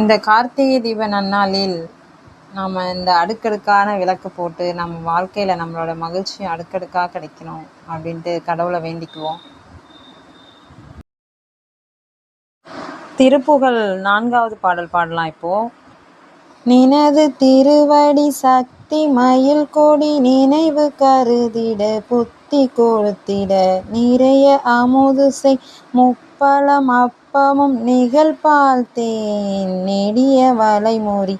இந்த கார்த்திகை தீப நன்னாளில் நாம் இந்த அடுக்கடுக்கான விளக்கு போட்டு நம்ம வாழ்க்கையில் நம்மளோட மகிழ்ச்சி அடுக்கடுக்காக கிடைக்கணும் அப்படின்ட்டு கடவுளை வேண்டிக்குவோம். திருப்புகழ் நான்காவது பாடல் பாடலாம் இப்போது நினது திருவடி சக்தி மயில் கொடி நினைவு கருதிட புத்தி கொடுத்திட நிறைய அமுதுசை முப்பழம் அப்பமும் நிகழ்பால் தேன் நெடிய வலைமூறி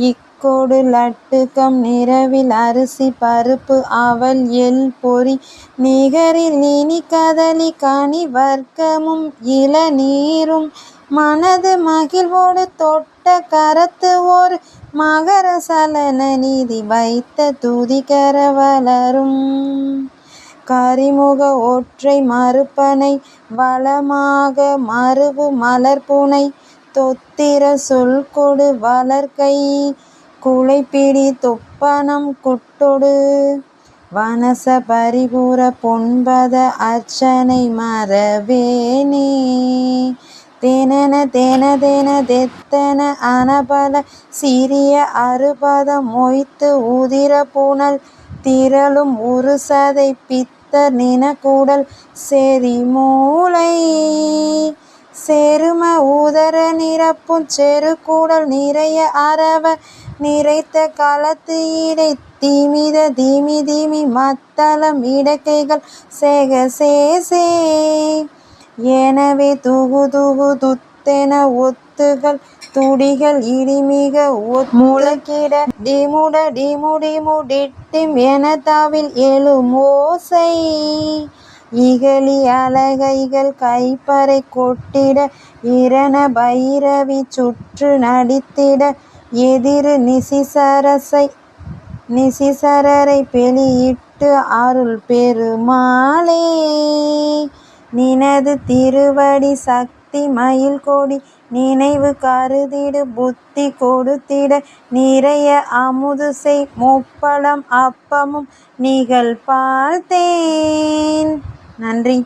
இக்கோடு லட்டுக்கம் நிறவில் அரிசி பருப்பு அவல் எல் பொறி நிகரில் இனி கதலி கனி வர்க்கமும் இளநீரும் மனது மகிழ்வோடு தொட்ட கரத்து ஒரு மகர சலன நீதி வைத்த துதிகர வளரும் கரிமுக ஒற்றை மறுப்பனை வளமாக மறுவு மலர்புனை தொத்திர சொல் கொடு வளர்கை குலைப்பிடி தொப்பனம் குட்டொடு. வனச பரிபூர பொன்பத அர்ச்சனை மறவேனே. தெனன தேன தேன தெத்தன அனபல சிறிய அறுபத மொய்த்து உதிர புனல் திரளும் உருசதை பித்தர் நினக்கூடல் மூளை செரும உதர நிரப்பும் செருக்கூடல் நிறைய அறவ நிறைத்த களத்து இடை திமித தீமி தீமி மத்தளம் இடக்கைகள் சேக சே எனவே துகு துகு ஒத்தென ஒத்துகள் துடிகள் இடிமிக முழக்கிட டிமுட டிமுடிமு டிட்டிம் என தாவில் எழும் ஓசை. இகழி அலகைகள் கைப்பறை கொட்டிட இரண பைரவி சுற்று நடித்திட எதிரு நிசிசரசை நிசிசரரை வெளியிட்டு அருள் பெருமாளே. நினது திருவடி சக்தி மயில் கோடி நினைவு கருதிடு புத்தி கொடுத்திட நிறைய அமுது செய் முப்பழம் அப்பமும் நிகழ் பார்த்தேன். நன்றி.